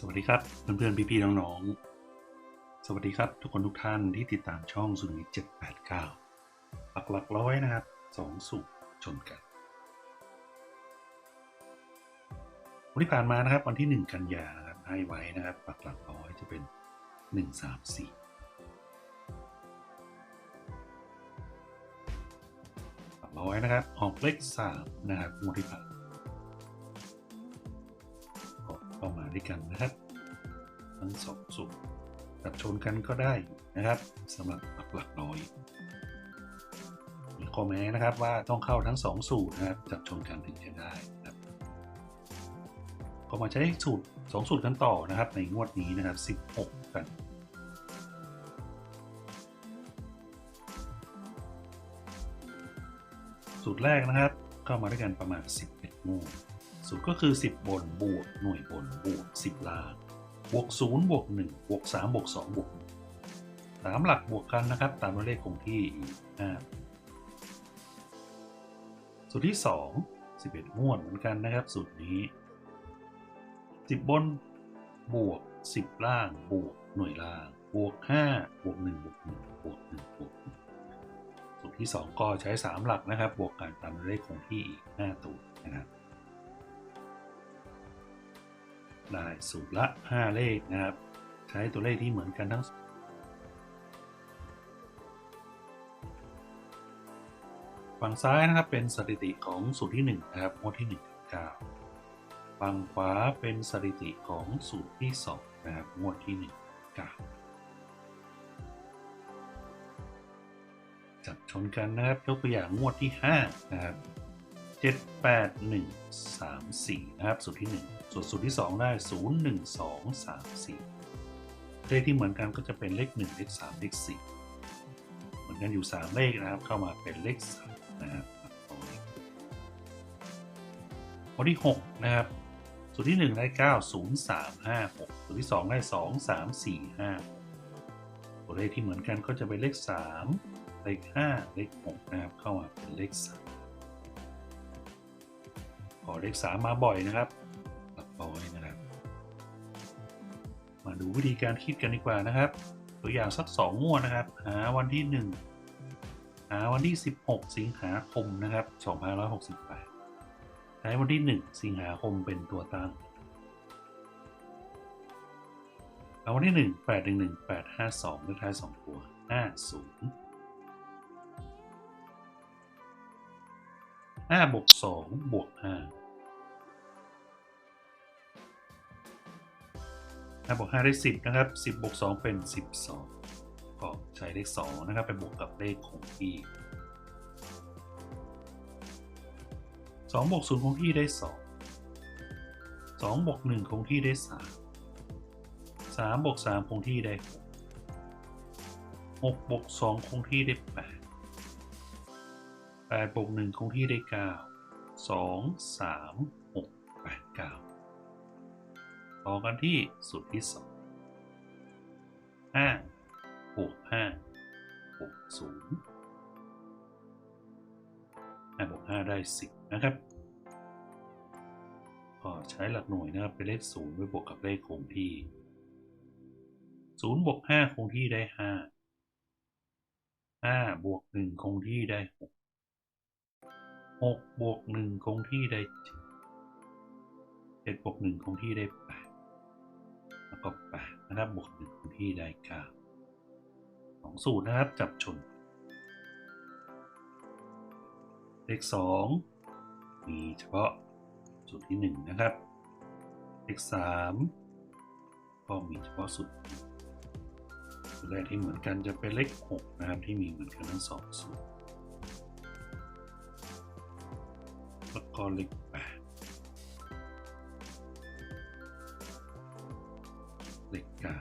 สวัสดีครับเพื่อนๆพี่ๆน้องๆ สวัสดีครับทุกคนทุกท่านที่ติดตามช่องสุนิเจ็ดแปดเก้าปักหลักร้อยนะครับสองสูตรชนกันวันที่ผ่านมานะครับวันที่หนึ่งกันยานะครับให้ไว้นะครับปักหลักร้อยจะเป็นหนึ่งสามสี่ปักร้อยนะครับออกเลขสามนะครับงวดที่ผ่าน ด้วยกันนะครับ ทั้งสองสูตรจับชนกันก็ได้นะครับสำหรับปักหลักร้อยมีข้อแม้นะครับว่าต้องเข้าทั้งสองสูตรนะครับจับชนกันถึงจะได้นะครับก็มาใช้สูตรสองสูตรกันต่อนะครับ ในงวดนี้นะครับ 16 กันสูตรแรกนะครับเข้ามาด้วยกันประมาณ 11งวด สูตรก็คือ 10 บนบวกหน่วยบนบวก 10 ล่าง บวก 0 บวก 1 บวก 3 บวก 2 บวกสามหลักบวกกันนะครับ ตามตัวเลขคงที่อีก5สูตรที่ 2 11งวดเหมือนกันนะครับ สูตรนี้ 10 บนบวก 10 ล่าง บวกหน่วยล่าง บวก 5 บวก 1 บวก 1 บวก 1 บวก1สูตรที่ 2 ก็ใช้ 3 หลักนะครับ บวกกันตามตัวเลขคงที่อีก5ตัวนะครับ ได้สูตรละ 5 เลขนะครับ ใช้ตัวเลขที่เหมือนกันทั้งฝั่งซ้ายนะครับเป็นสถิติของสูตรที่1นะครับงวดที่1 9ฝั่งขวาเป็นสถิติของสูตรที่2นะครับงวดที่1 9จับชนกันนะครับยกตัวอย่างงวดที่5นะครับ7 8 1 3 4นะครับสูตรที่ 1 ส่วนสูตรที่ 2 ได้ 0 1 2 3 4 เลขที่เหมือนกันก็จะเป็นเลข 1 เลข 3 เลข 4 เหมือนกันอยู่ 3 เลขนะครับ เข้ามาเป็นเลข3นะครับวันที่ 6 นะครับ สูตรที่ 1 ได้ 9 0 3 5 6 สูตรที่ 2 ได้ 2 3 4 5 ตัวเลขที่เหมือนกันก็จะเป็นเลข 3 เลข 5 เลข 6 นะครับ เข้ามาเป็นเลข 3 ขอเลข 3 มาบ่อยนะครับ หลักร้นะครับ มาดูวิธีการคิดกันดีกว่านะครับ ตัวอย่างสัก2งวดนะครับ หาวันที่ 1 หาวันที่ 16 สิงหาคมนะครับ2568ใช้วันที่ 1 สิงหาคมเป็นตัวตั้งเอาวันที่ 1 8 1 1 8 5 2เลขท้าย 2 ตัว 50 5บวก2บวก5 5บวก5ได้ 10 นะครับ 10บวก2เป็น 12 ก็ใช้เลข2นะครับไปบวกกับเลขคงที่2บวก0คงที่ได้ 2 2บวก1คงที่ได้ 3 3บวก3คงที่ได้ 6 6บวก2คงที่ได้ 8 8บวก1คงที่ได้ 9 2 3 6 8 9 ต่อกันที่สูตรที่สองห้าบวกห้าบวกศูนย์ห้าบวกห้าได้สิบนะครับ ก็ใช้หลักหน่วยนะครับเป็นเลขศูนย์ไปบวกกับเลขคงที่ศูนย์บวกห้าคงที่ได้ห้าห้าบวกหนึ่งคงที่ได้หกหกบวกหนึ่งคงที่ได้เจ็ดเจ็ดบวกหนึ่งคงที่ได้แปด แล้วก็แปดนะครับบวกหนึ่งที่ได้เก้าสองสูตรนะครับจับชน เลขสองมีเฉพาะสูตรที่หนึ่งนะครับ เลขสามก็มีเฉพาะสูตรสูตรแรกที่เหมือนกันจะเป็นเลขหกนะครับที่มีเหมือนกันทั้งสองสูตรแล้วก็เลข เลขเก้า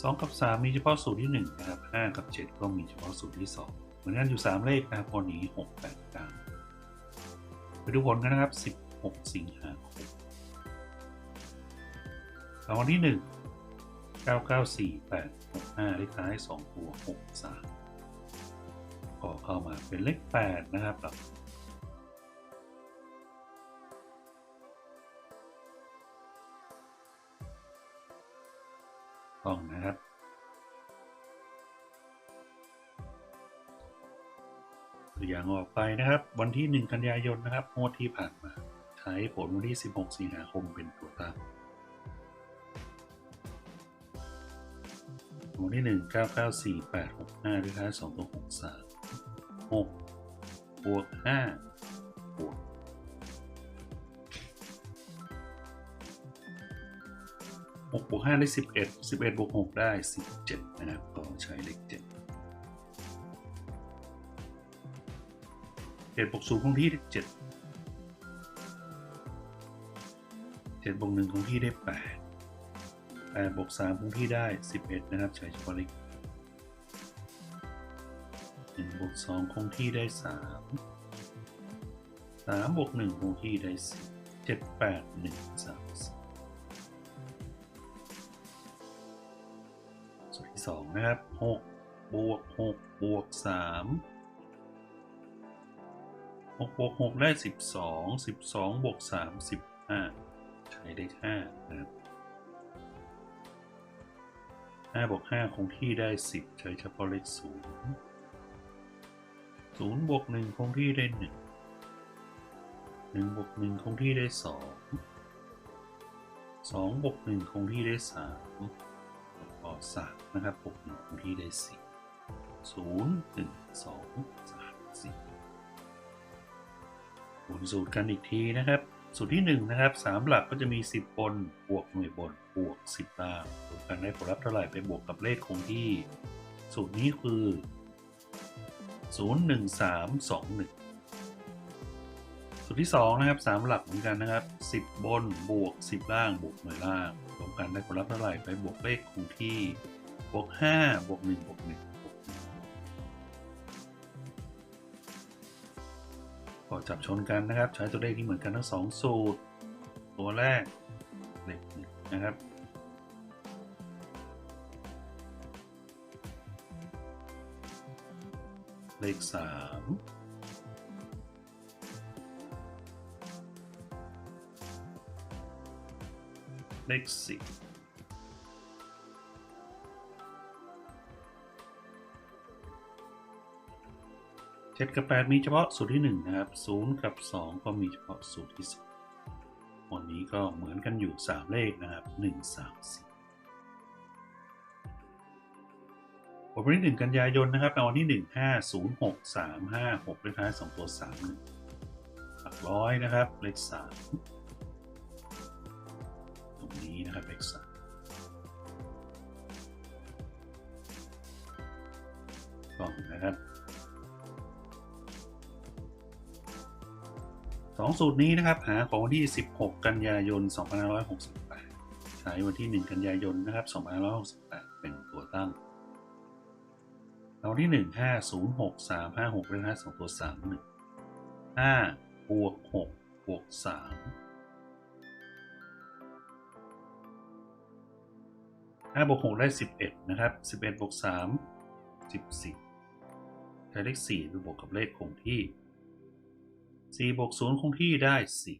สองกับสามมีเฉพาะสูตรที่หนึ่งนะครับห้ากับเจ็ดก็มีเฉพาะสูตรที่สองเหมือนกันอยู่สามเลขนะครับคนนี้หกแปดเก้าไปดูผลกันนะครับสิบหกสิงหาคมรางวัลที่หนึ่งเก้าเก้าสี่แปดหกห้าเลขท้ายสองตัวหกสามก็เข้ามาเป็นเลขแปดนะครับ ตัวอย่างออกไปนะครับ วันที่ 1 กันยายนนะครับงวดที่ผ่านมา ใช้ผลวันที่ 16 สิงหาคมเป็นตัวตั้งหมวดที่หนึ่งเก้าเก้าสี่แปดหกห้าเลขท้าสองตัวหกสามหกบวกห้าบวกหกบวกห้าได้สิบเอ็ดสิบเอ็ดบวกหกได้สิบเจ็ดนะครับก็ใช้เลขเจ็ดเจ็ดบวกศูนย์คงที่ได้เจ็ดเจ็ดบวกหนึ่งคงที่ได้แปดแปดบวกสามคงที่ได้สิบเอ็ดนะครับใช้เฉพาะเลขหนึ่งบวกสองคงที่ได้สามสามบวกหนึ่งคงที่ได้สิบเจ็ดแปดหนึ่งสามส่วนที่สองนะครับหกบวกหกบวกสาม หกบวกหกได้สิบสองสิบสองบวกสามสิบห้าใช้เลขห้านะครับห้าบวกห้าคงที่ได้สิบใช้เฉพาะเลขศูนย์ศูนย์บวกหนึ่งคงที่ได้หนึ่งหนึ่งบวกหนึ่งคงที่ได้สองสองบวกหนึ่งคงที่ได้สามก็สามนะครับบวกหนึ่งคงที่ได้สี่ศูนย์หนึ่ง สูตรกันอีกทีนะครับสูตรที่1นะครับ3หลักก็จะมี 10 บน บวกหน่วยบน บวก 10ล่างรวมกันได้ผลลัพธ์เท่าไหร่ไปบวกกับเลขคงที่ สูตรนี้คือ 01321 สูตรที่ 2 นะครับ 3 หลักเหมือนกันนะครับ 10 บน บวก 10 ล่าง บวกหน่วยล่างรวมกันได้ผลลัพธ์เท่าไหร่ไปบวกเลขคงที่ บวก 5 บวก 1 บวก 1 ก็จับชนกันนะครับ ใช้ตัวเลขที่เหมือนกันทั้งสองสูตร ตัวแรกเลขหนึ่งนะครับเลขสามเลขสี่ เจ็ดกับแปดมีเฉพาะสูตรที่หนึ่งนะครับศูนย์กับสองก็มีเฉพาะสูตรที่สองวันนี้ก็เหมือนกันอยู่สามเลขนะครับหนึ่งสามสี่วันที่หนึ่งกันยายนนะครับรางวัลที่หนึ่งห้าศูนย์หกสามห้าหกเลขท้ายสองตัวสามหนึ่งหลักร้อยนะครับเลขสามตรงนี้นะครับเลขสามกล่องนะครับ สองสูตรนี้นะครับ หาของวันที่ 16 กันยายน 2568 ใช้วันที่ 1 กันยายนนะครับ 2568 เป็นตัวตั้งเราที่หนึ่งห้าศูนย์หกสามห้าหกเลขท้ายสองตัวสามหนึ่งห้าบวกหกบวกสามห้าบวกหกได้สิบเอ็ดนะครับสิบเอ็ดบวกสามสิบสี่ใช้เลขสี่ไปบวกกับเลขคงที่ สี่บวกศูนย์คงที่ได้สี่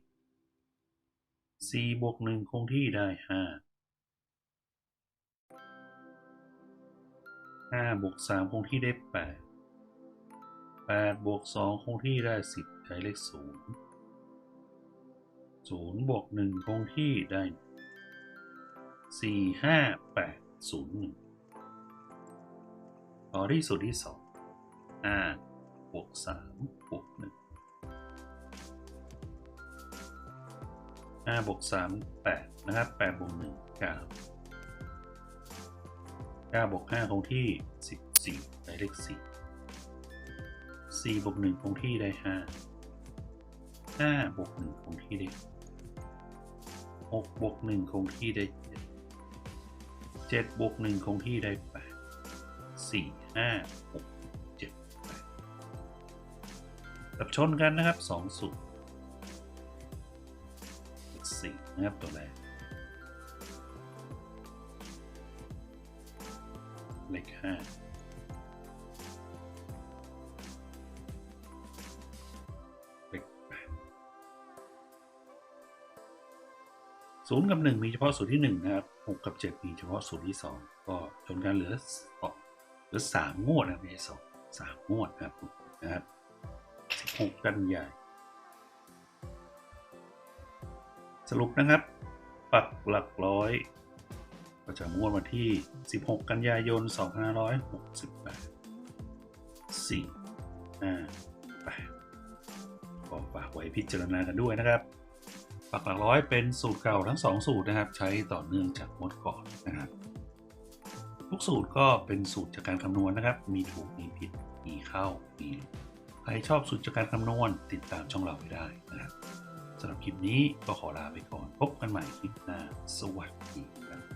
สี่บวกหนึ่งคงที่ได้ห้าห้าบวกสามคงที่ได้แปดแปดบวกสองคงที่ได้สิบใช้เลขศูนย์ศูนย์บวกหนึ่งคงที่ได้สี่ห้าแปดศูนย์หนึ่งต่อที่สูตรที่สองห้าบวกสามบวกห นึ่งห้าบวกสามแปดนะครับแปดบวกหนึ่งเก้าเก้าบวกห้าคงที่สิบสี่ได้เลขสี่สี่บวกหนึ่งคงที่ได้ห้าห้าบวกหนึ่งคงที่ได้หกบวกหนึ่งคงที่ได้เจ็ดเจ็ดบวกหนึ่งคงที่ได้แปดสี่ห้าหกเจ็ดแปดกับชนกันนะครับสองสูตร เลขสี่นะครับตัวแรกเลขห้าเลขแปดศูนย์กับหนึ่งมีเฉพาะสูตรที่หนึ่งนะครับหกกับเจ็ดมีเฉพาะสูตรที่สองก็ชนกันเหลือสองเหลือสามงวดนะครับไม่ใช่สองสามงวดนะครับนะครับสิบหกกันยายน สรุปนะครับ ปักหลักร้อยประจำงวดวันที่ 16 กันยายน 2568 4 5 8ก็ฝากไว้พิจารณากันด้วยนะครับ ปักหลักร้อยเป็นสูตรเก่าทั้ง 2 สูตรนะครับ ใช้ต่อเนื่องจากงวดก่อนนะครับ ทุกสูตรก็เป็นสูตรจากการคำนวณนะครับ มีถูกมีผิด มีเข้า มี ใครชอบสูตรจากการคำนวณ ติดตามช่องเราไว้ได้นะครับ สำหรับคลิปนี้ก็ขอลาไปก่อน พบกันใหม่คลิปหน้า สวัสดีครับ